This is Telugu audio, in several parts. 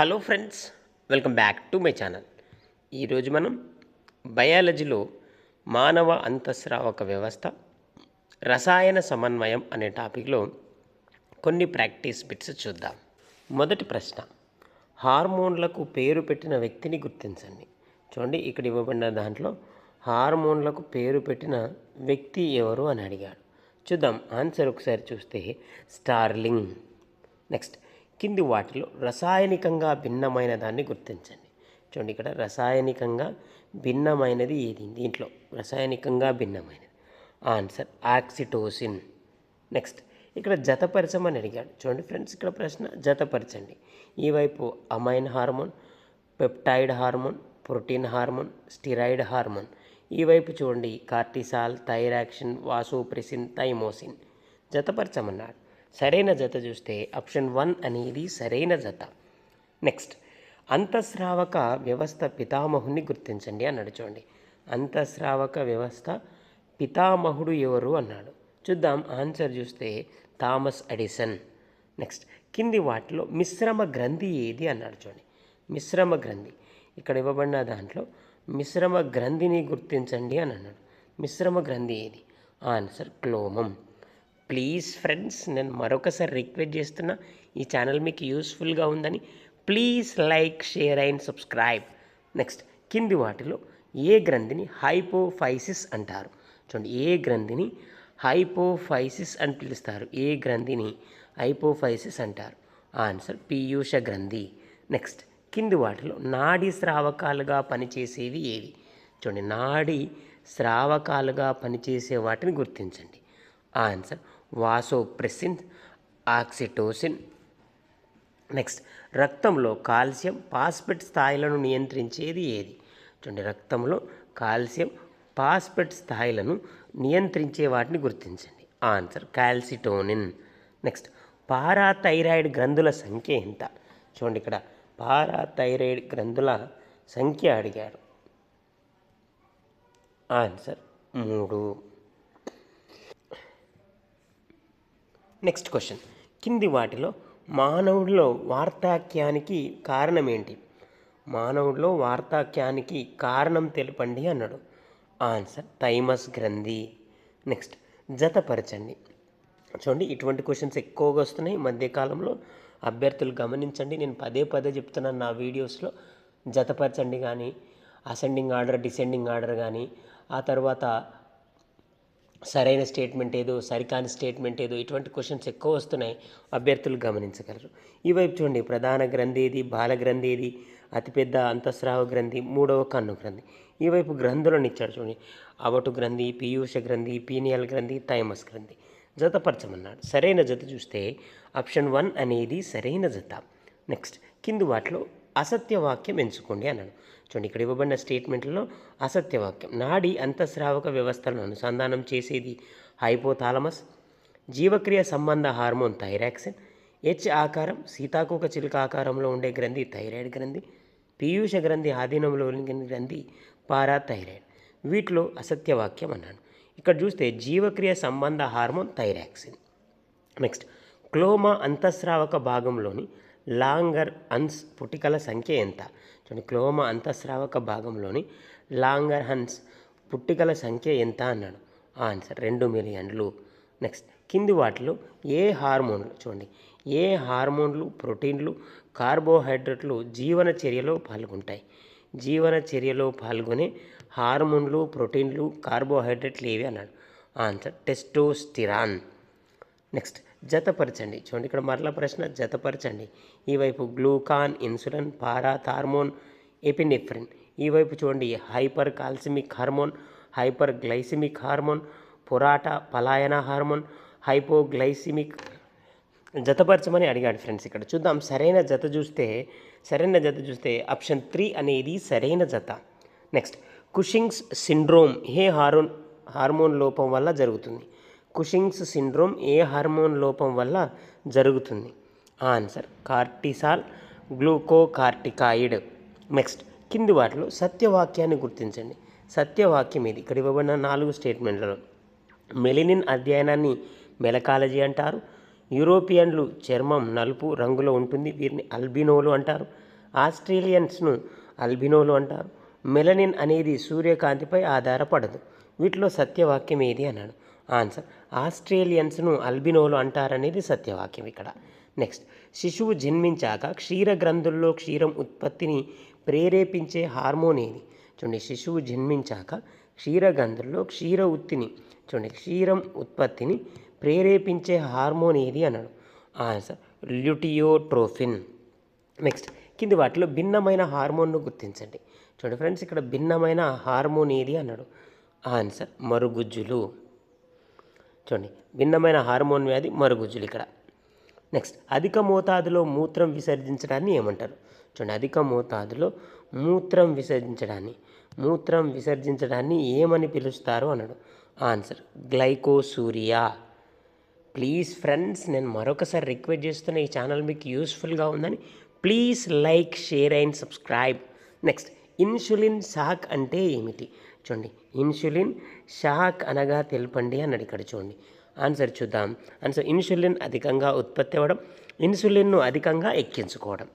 Hello friends welcome back to my channel. ఈరోజు మనం బయాలజీలో మానవ అంతఃస్రావక వ్యవస్థ రసాయన సమన్వయం అనే టాపిక్లో కొన్ని ప్రాక్టీస్ బిట్స్ చూద్దాం. మొదటి ప్రశ్న హార్మోన్లకు పేరు పెట్టిన వ్యక్తిని గుర్తించండి. చూడండి ఇక్కడ ఇవ్వబడిన దాంట్లో హార్మోన్లకు పేరు పెట్టిన వ్యక్తి ఎవరు అని అడిగాడు. చూద్దాం ఆన్సర్ ఒకసారి చూస్తే స్టార్లింగ్. నెక్స్ట్ కింది వాటిలో రసాయనికంగా భిన్నమైన దాన్ని గుర్తించండి. చూడండి ఇక్కడ రసాయనికంగా భిన్నమైనది ఏది? దీంట్లో రసాయనికంగా భిన్నమైనది. ఆన్సర్ ఆక్సిటోసిన్ నెక్స్ట్ ఇక్కడ జతపరచమని అడిగాడు. చూడండి ఫ్రెండ్స్ ఇక్కడ ప్రశ్న జతపరచండి. ఈ వైపు amine hormone peptide hormone protein hormone steroid hormone ఈ వైపు చూడండి కార్టిసాల్ థైరాక్షన్ వాసోప్రిసిన్ థైమోసిన్ జతపరచమన్నాడు. సరైన జత చూస్తే ఆప్షన్ వన్ అనేది సరైన జత. నెక్స్ట్ అంతఃస్రావక వ్యవస్థ పితామహుని గుర్తించండి అన్నాడు చూడండి. అంతఃస్రావక వ్యవస్థ పితామహుడు ఎవరు అన్నాడు. చూద్దాం ఆన్సర్ చూస్తే థామస్ అడిసన్ నెక్స్ట్ కింది వాటిలో మిశ్రమ గ్రంథి ఏది అన్నాడు చూడండి. మిశ్రమ గ్రంథి. ఇక్కడ ఇవ్వబడిన దాంట్లో మిశ్రమ గ్రంథిని గుర్తించండి అని అన్నాడు. మిశ్రమ గ్రంథి ఏది? ఆన్సర్ క్లోమం. ప్లీజ్ ఫ్రెండ్స్ నేను మరొకసారి రిక్వెస్ట్ చేస్తున్నా ఈ ఛానల్ మీకు యూస్ఫుల్గా ఉందని please like share and subscribe. Next కింది వాటిలో ఏ గ్రంథిని హైపోఫైసిస్ అంటారు? చూడండి ఏ గ్రంథిని హైపోఫైసిస్ అని పిలుస్తారు? ఏ గ్రంథిని హైపోఫైసిస్ అంటారు? ఆన్సర్ పీయూష గ్రంథి. నెక్స్ట్ కింది వాటిలో నాడి స్రావకాలుగా పనిచేసేవి ఏవి? చూడండి నాడి స్రావకాలుగా పనిచేసే వాటిని గుర్తించండి. Answer vasopressin oxytocin. నెక్స్ట్ రక్తంలో కాల్షియం పాస్పెట్ స్థాయిలను నియంత్రించేది ఏది? చూడండి రక్తంలో కాల్షియం పాస్పెట్ స్థాయిలను నియంత్రించే వాటిని గుర్తించండి. Answer calcitonin. నెక్స్ట్ పారాథైరాయిడ్ గ్రంథుల సంఖ్య ఎంత? చూడండి ఇక్కడ పారాథైరాయిడ్ గ్రంథుల సంఖ్య అడిగాడు ఆన్సర్ మూడు. నెక్స్ట్ క్వశ్చన్ కింది వాటిలో మానవుడిలో వార్తాక్యానికి కారణం ఏంటి? మానవుడిలో వార్తాక్యానికి కారణం తెలపండి అన్నాడు. ఆన్సర్ థైమస్ గ్రంథి నెక్స్ట్ జతపరచండి. చూడండి ఇటువంటి క్వశ్చన్స్ ఎక్కువగా వస్తున్నాయి. మధ్యకాలంలో అభ్యర్థులు గమనించండి. నేను పదే పదే చెప్తున్నాను నా వీడియోస్లో జతపరచండి కానీ అసెండింగ్ ఆర్డర్ డిసెండింగ్ ఆర్డర్ కానీ ఆ తర్వాత సరైన స్టేట్మెంట్ ఏదో సరికాని స్టేట్మెంట్ ఏదో ఇటువంటి క్వశ్చన్స్ ఎక్కువ వస్తున్నాయి. అభ్యర్థులు గమనించగలరు. ఈ వైపు చూడండి ప్రధాన గ్రంథి ఏది బాల గ్రంథి ఏది అతిపెద్ద అంతఃస్రావ గ్రంథి మూడవ కన్ను గ్రంథి. ఈ వైపు గ్రంథులను ఇచ్చాడు చూడండి. అవటు గ్రంథి పీయూష గ్రంథి పీనియల్ గ్రంథి థైమస్ గ్రంథి. జతపరచమన్నాడు. సరైన జత చూస్తే ఆప్షన్ వన్ అనేది సరైన జత. నెక్స్ట్ కింది వాటిలో అసత్య వాక్యం ఎంచుకోండి అన్నాడు. చూడండి ఇక్కడ ఇవ్వబడిన స్టేట్మెంట్లో అసత్యవాక్యం. నాడి అంతఃస్రావక వ్యవస్థలను అనుసంధానం చేసేది హైపోథాలమస్ జీవక్రియ సంబంధ హార్మోన్ థైరాక్సిన్ హెచ్ ఆకారం సీతాకోక చిలుక ఆకారంలో ఉండే గ్రంథి థైరాయిడ్ గ్రంథి పీయూష గ్రంథి ఆధీనంలో గ్రంథి పారా థైరాయిడ్ వీటిలో అసత్యవాక్యం అన్నాను ఇక్కడ చూస్తే జీవక్రియ సంబంధ హార్మోన్ థైరాక్సిన్. నెక్స్ట్ క్లోమా అంతఃస్రావక భాగంలోని లాంగర్ అన్స్ పుటికల సంఖ్య ఎంత? చూడండి క్లోమా అంతఃస్రావక భాగంలోని లాంగర్ హన్స్ పుట్టికల సంఖ్య ఎంత అన్నాడు? ఆన్సర్ రెండు మిలియన్లు. నెక్స్ట్ కింది వాటిలో ఏ హార్మోన్లు? చూడండి. ఏ హార్మోన్లు ప్రోటీన్లు కార్బోహైడ్రేట్లు జీవన చర్యలో పాల్గొంటాయి? జీవన చర్యలో పాల్గొనే హార్మోన్లు ప్రోటీన్లు కార్బోహైడ్రేట్లు ఏవి అన్నాడు? Answer testosterone. నెక్స్ట్ జతపరచండి. చూడండి ఇక్కడ మరల ప్రశ్న జతపరచండి. ఈ వైపు గ్లూకాన్ ఇన్సులిన్ పారాథార్మోన్ ఎపినెఫ్రిన్. ఈ వైపు చూడండి hyper కాల్సిమిక్ hormone hyper glycaemic hormone పొరాటా పలాయన హార్మోన్ హైపోగ్లైసిమిక్. జతపరచమని అడిగాడు ఫ్రెండ్స్ ఇక్కడ. చూద్దాం సరైన జత చూస్తే సరైన జత చూస్తే ఆప్షన్ త్రీ అనేది సరైన జత. నెక్స్ట్ కుషింగ్స్ సిండ్రోమ్ ఏ హార్మోన్ హార్మోన్ లోపం వల్ల జరుగుతుంది? కుషింగ్స్ సిండ్రోమ్ ఏ హార్మోన్ లోపం వల్ల జరుగుతుంది? Answer cortisol glucocorticoid. నెక్స్ట్ కింది వాటిలో సత్యవాక్యాన్ని గుర్తించండి. సత్యవాక్యం ఇది. ఇక్కడ ఇవ్వబడిన నాలుగు స్టేట్మెంట్లలో మెలినిన్ అధ్యయనాన్ని మెలకాలజీ అంటారు. యూరోపియన్లు చర్మం నలుపు రంగులో ఉంటుంది. వీరిని అల్బినోలు అంటారు. ఆస్ట్రేలియన్స్ను అల్బినోలు అంటారు. మెలనిన్ అనేది సూర్యకాంతిపై ఆధారపడదు. వీటిలో సత్యవాక్యం ఏది అన్నాడు? ఆన్సర్. ఆస్ట్రేలియన్స్ను అల్బినోలు అంటారనేది సత్యవాక్యం ఇక్కడ. నెక్స్ట్ శిశువు జన్మించాక క్షీర గ్రంథుల్లో క్షీరం ఉత్పత్తిని ప్రేరేపించే హార్మోన్ ఏది? చూడండి శిశువు జన్మించాక క్షీర గ్రంథుల్లో క్షీర ఉత్తిని చూడండి క్షీరం ఉత్పత్తిని ప్రేరేపించే హార్మోన్ ఏది అన్నాడు ఆన్సర్ ల్యూటియోట్రోఫిన్. నెక్స్ట్ కింది వాటిలో భిన్నమైన హార్మోన్ను గుర్తించండి. చూడండి ఫ్రెండ్స్ ఇక్కడ భిన్నమైన హార్మోన్ ఏది అన్నాడు ఆన్సర్ మరుగుజ్జులు. చూడండి భిన్నమైన హార్మోన్ వ్యాధి మరుగుజ్జులు ఇక్కడ. నెక్స్ట్ అధిక మోతాదులో మూత్రం విసర్జించడాన్ని ఏమంటారు? చూడండి అధిక మోతాదులో మూత్రం విసర్జించడాన్ని మూత్రం విసర్జించడాన్ని ఏమని పిలుస్తారు అన్నాడు. Answer glycosuria. ప్లీజ్ ఫ్రెండ్స్ నేను మరొకసారి రిక్వెస్ట్ చేస్తున్న ఈ ఛానల్ మీకు యూస్ఫుల్గా ఉందని please like share and subscribe next insulin shock అంటే ఏమిటి? చూడండి. ఇన్సులిన్ షాక్ అనగా తెలపండి అన్నాడు ఇక్కడ చూడండి. ఆన్సర్ చూద్దాం. ఆన్సర్ ఇన్సులిన్ అధికంగా ఉత్పత్తి అవ్వడం ఇన్సులిన్ను అధికంగా ఎక్కించుకోవడం.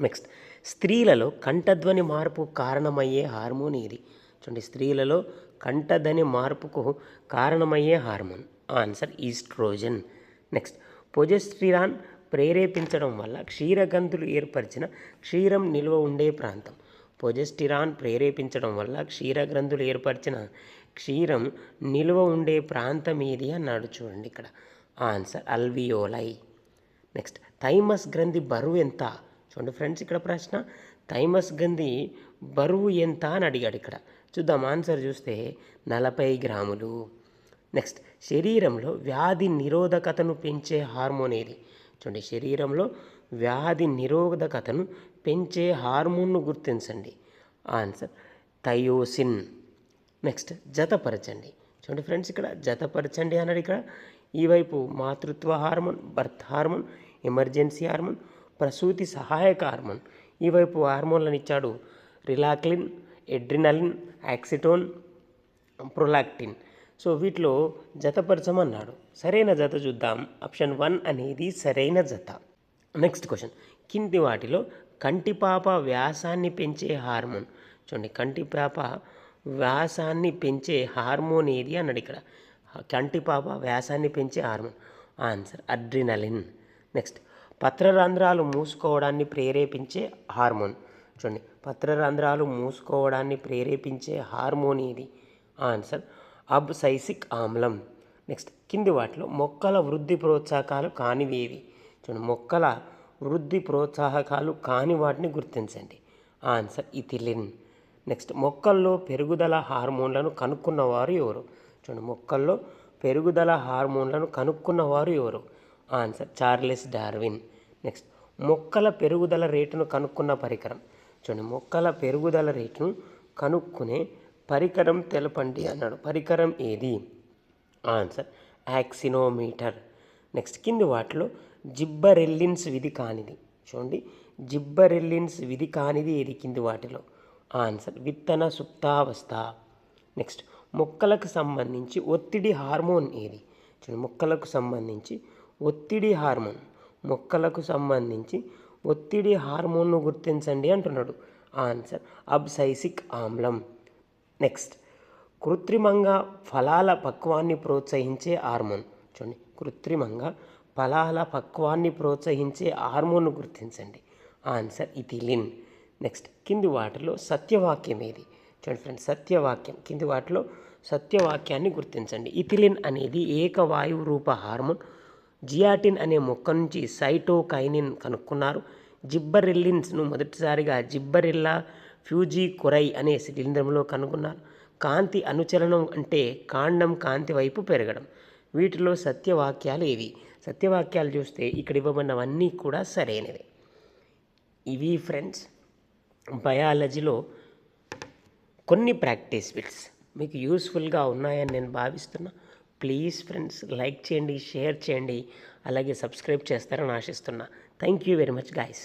నెక్స్ట్ స్త్రీలలో కంఠధ్వని మార్పు కారణమయ్యే హార్మోన్ ఇది చూడండి స్త్రీలలో కంఠధ్వని మార్పుకు కారణమయ్యే hormone. Answer estrogen. Next progesterone ప్రేరేపించడం వల్ల క్షీరగంతులు ఏర్పరిచిన క్షీరం నిల్వ ఉండే ప్రాంతం. పొజెస్టిరాన్ ప్రేరేపించడం వల్ల క్షీరగ్రంథులు ఏర్పరిచిన క్షీరం నిల్వ ఉండే ప్రాంతం ఏది అన్నాడు చూడండి ఇక్కడ. Answer alveoli. నెక్స్ట్ థైమస్ గ్రంథి బరువు ఎంత? చూడండి ఫ్రెండ్స్ ఇక్కడ ప్రశ్న. థైమస్ గ్రంథి బరువు ఎంత అని అడిగాడు ఇక్కడ. చూద్దాం ఆన్సర్ చూస్తే నలభై గ్రాములు. నెక్స్ట్ శరీరంలో వ్యాధి నిరోధకతను పెంచే హార్మోన్ ఏది? చూడండి శరీరంలో వ్యాధి నిరోధకతను పెంచే హార్మోన్ను గుర్తించండి. Answer thymosin. నెక్స్ట్ జతపరచండి. చూడండి ఫ్రెండ్స్ ఇక్కడ జతపరచండి అన్నాడు ఇక్కడ. ఈ వైపు మాతృత్వ hormone birth hormone emergency hormone ప్రసూతి సహాయక హార్మోన్. ఈ వైపు హార్మోన్లను ఇచ్చాడు relaxin adrenaline oxytocin prolactin. So వీటిలో జతపరచమన్నాడు. సరైన జత చూద్దాం. ఆప్షన్ వన్ అనేది సరైన జత. నెక్స్ట్ క్వశ్చన్ కింది వాటిలో కంటిపాప వ్యాసాన్ని పెంచే హార్మోన్. చూడండి కంటిపాప వ్యాసాన్ని పెంచే హార్మోన్ ఏది అన్నాడు ఇక్కడ. కంటిపాప వ్యాసాన్ని పెంచే హార్మోన్. ఆన్సర్ అడ్రినలిన్ నెక్స్ట్ పత్రరంధ్రాలు మూసుకోవడాన్ని ప్రేరేపించే హార్మోన్. చూడండి పత్రరంధ్రాలు మూసుకోవడాన్ని ప్రేరేపించే హార్మోన్ ఏది? ఆన్సర్ అబ్సైసిక్ ఆమ్లం. నెక్స్ట్ కింది వాటిలో మొక్కల వృద్ధి ప్రోత్సాహకాలు కానివేవి చూడండి మొక్కల వృద్ధి ప్రోత్సాహకాలు కాని వాటిని గుర్తించండి. Answer ethylene. నెక్స్ట్ మొక్కల్లో పెరుగుదల హార్మోన్లను కనుక్కున్నవారు ఎవరు? చూడండి మొక్కల్లో పెరుగుదల హార్మోన్లను కనుక్కున్నవారు ఎవరు? Answer Charles Darwin. నెక్స్ట్ మొక్కల పెరుగుదల రేటును కనుక్కున్న పరికరం. చూడండి మొక్కల పెరుగుదల రేటును కనుక్కునే పరికరం తెలపండి అన్నాడు. పరికరం ఏది? ఆన్సర్ యాక్సినోమీటర్. నెక్స్ట్ కింది వాటిలో జిబ్బరెల్లిన్స్ విధి కానిది. చూడండి జిబ్బరెల్లిన్స్ విధి కానిది ఏది? కింది వాటిలో. ఆన్సర్ విత్తన సుప్తావస్థ. నెక్స్ట్ మొక్కలకు సంబంధించి ఒత్తిడి హార్మోన్ ఏది? చూడండి మొక్కలకు సంబంధించి ఒత్తిడి హార్మోన్. మొక్కలకు సంబంధించి ఒత్తిడి హార్మోన్ను గుర్తించండి అంటున్నాడు. ఆన్సర్ అబ్సైసిక్ ఆమ్లం. నెక్స్ట్ కృత్రిమంగా ఫలాల పక్వాన్ని ప్రోత్సహించే హార్మోన్. చూడండి కృత్రిమంగా ఫలాల పక్వాన్ని ప్రోత్సహించే హార్మోన్ను గుర్తించండి. Answer ethylene. నెక్స్ట్ కింది వాటిలో సత్యవాక్యం ఏది? చూడండి ఫ్రెండ్స్ సత్యవాక్యం. కింది వాటిలో సత్యవాక్యాన్ని గుర్తించండి. ఇథిలిన్ అనేది ఏకవాయువు రూప హార్మోన్. జియాటిన్ అనే మొక్క నుంచి సైటోకైనిన్ కనుక్కున్నారు. జిబ్బరిల్లిన్స్ను మొదటిసారిగా జిబ్బరిల్లా ఫ్యూజీ కొరై అనే శిలీంద్రంలో కనుగొన్నారు. కాంతి అనుచలనం అంటే కాండం కాంతి వైపు పెరగడం. వీటిలో సత్యవాక్యాలు ఏవి? సత్యవాక్యాలు చూస్తే ఇక్కడ ఇవ్వబడినవన్నీ కూడా సరైనవే. ఇవి ఫ్రెండ్స్ బయాలజీలో కొన్ని ప్రాక్టీస్ బిట్స్ మీకు యూస్ఫుల్గా ఉన్నాయని నేను భావిస్తున్నా. ప్లీజ్ ఫ్రెండ్స్ లైక్ చేయండి షేర్ చేయండి అలాగే సబ్స్క్రైబ్ చేస్తారని ఆశిస్తున్నా. Thank you very much guys